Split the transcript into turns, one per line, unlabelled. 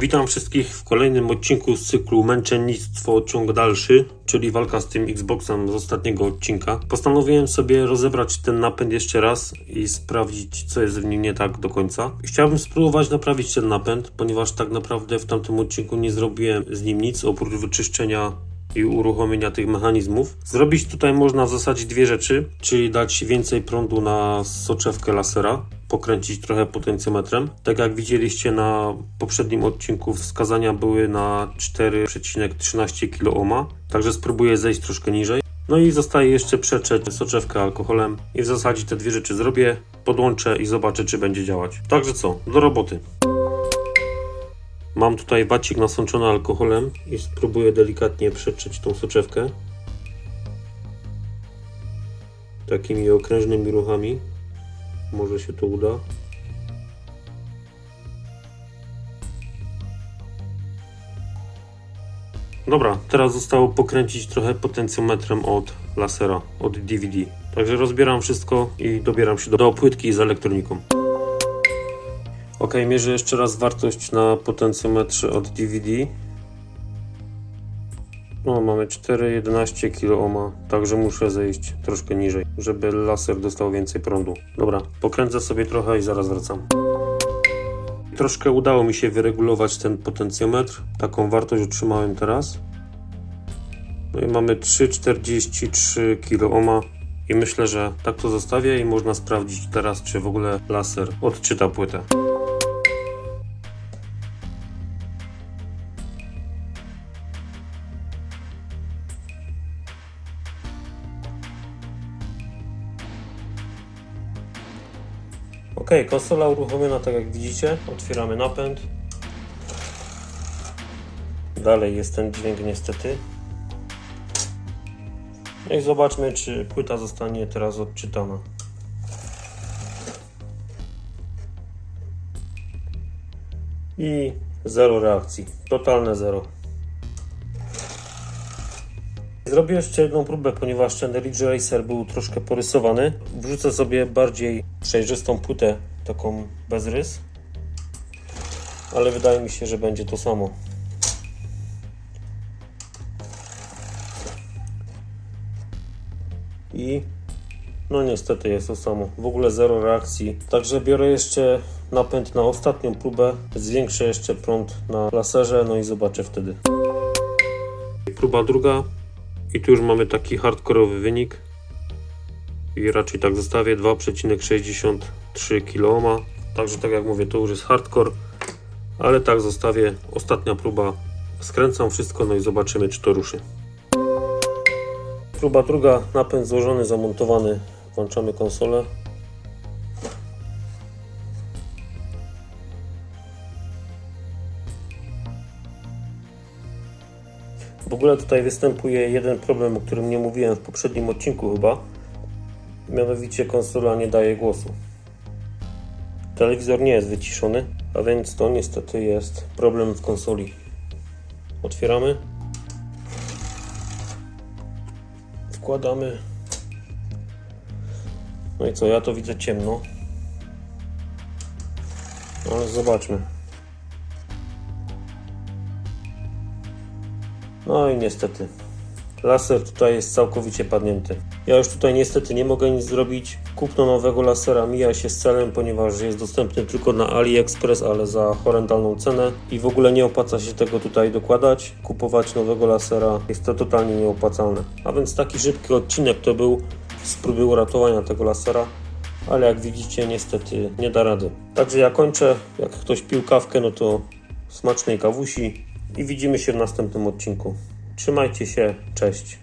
Witam wszystkich w kolejnym odcinku z cyklu Męczennictwo ciąg dalszy, czyli walka z tym Xboxem z ostatniego odcinka. Postanowiłem sobie rozebrać ten napęd jeszcze raz i sprawdzić, co jest w nim nie tak do końca. Chciałbym spróbować naprawić ten napęd, ponieważ tak naprawdę w tamtym odcinku nie zrobiłem z nim nic oprócz wyczyszczenia i uruchomienia tych mechanizmów. Zrobić tutaj można w zasadzie dwie rzeczy, czyli dać więcej prądu na soczewkę lasera, pokręcić trochę potencjometrem. Tak jak widzieliście na poprzednim odcinku, wskazania były na 4,13 kΩ, także spróbuję zejść troszkę niżej. No i zostaje jeszcze przetrzeć soczewkę alkoholem i w zasadzie te dwie rzeczy zrobię, podłączę i zobaczę czy będzie działać. Także co, do roboty. Mam tutaj wacik nasączony alkoholem i spróbuję delikatnie przetrzeć tą soczewkę. Takimi okrężnymi ruchami. Może się to uda. Dobra, teraz zostało pokręcić trochę potencjometrem od lasera, od DVD. Także rozbieram wszystko i dobieram się do, do płytki z elektroniką. Ok, mierzę jeszcze raz wartość na potencjometrze od DVD. No, mamy 4,11 kΩ, także muszę zejść troszkę niżej, żeby laser dostał więcej prądu. Dobra, pokręcę sobie trochę i zaraz wracam. Troszkę udało mi się wyregulować ten potencjometr. Taką wartość otrzymałem teraz. No i mamy 3,43 kΩ i myślę, że tak to zostawię i można sprawdzić teraz, czy w ogóle laser odczyta płytę. Ok, konsola uruchomiona tak jak widzicie. Otwieramy napęd. Dalej jest ten dźwięk niestety. No i zobaczmy, czy płyta zostanie teraz odczytana. I zero reakcji. Totalne zero. Zrobię jeszcze jedną próbę, ponieważ ten Ridge Racer był troszkę porysowany. Wrzucę sobie bardziej przejrzystą płytę, taką bez rys. Ale wydaje mi się, że będzie to samo. I no niestety jest to samo. W ogóle zero reakcji. Także biorę jeszcze napęd na ostatnią próbę. Zwiększę jeszcze prąd na laserze, no i zobaczę wtedy. Próba druga. I tu już mamy taki hardkorowy wynik. I raczej tak zostawię 2,63 kΩ. Także tak jak mówię, to już jest hardcore. Ale tak zostawię. Ostatnia próba. Skręcam wszystko, no i zobaczymy, czy to ruszy. Próba druga, napęd złożony, zamontowany. Włączamy konsolę. W ogóle tutaj występuje jeden problem, o którym nie mówiłem w poprzednim odcinku chyba. Mianowicie konsola nie daje głosu. Telewizor nie jest wyciszony, a więc to niestety jest problem w konsoli. Otwieramy. Wkładamy. No i co, ja to widzę ciemno. Ale zobaczmy. No i niestety. Laser tutaj jest całkowicie padnięty. Ja już tutaj niestety nie mogę nic zrobić. Kupno nowego lasera mija się z celem, ponieważ jest dostępny tylko na AliExpress, ale za horrendalną cenę i w ogóle nie opłaca się tego tutaj dokładać. Kupować nowego lasera jest to totalnie nieopłacalne. A więc taki szybki odcinek to był z próby uratowania tego lasera, ale jak widzicie niestety nie da rady. Także ja kończę. Jak ktoś pił kawkę, no to smacznej kawusi i widzimy się w następnym odcinku. Trzymajcie się, cześć.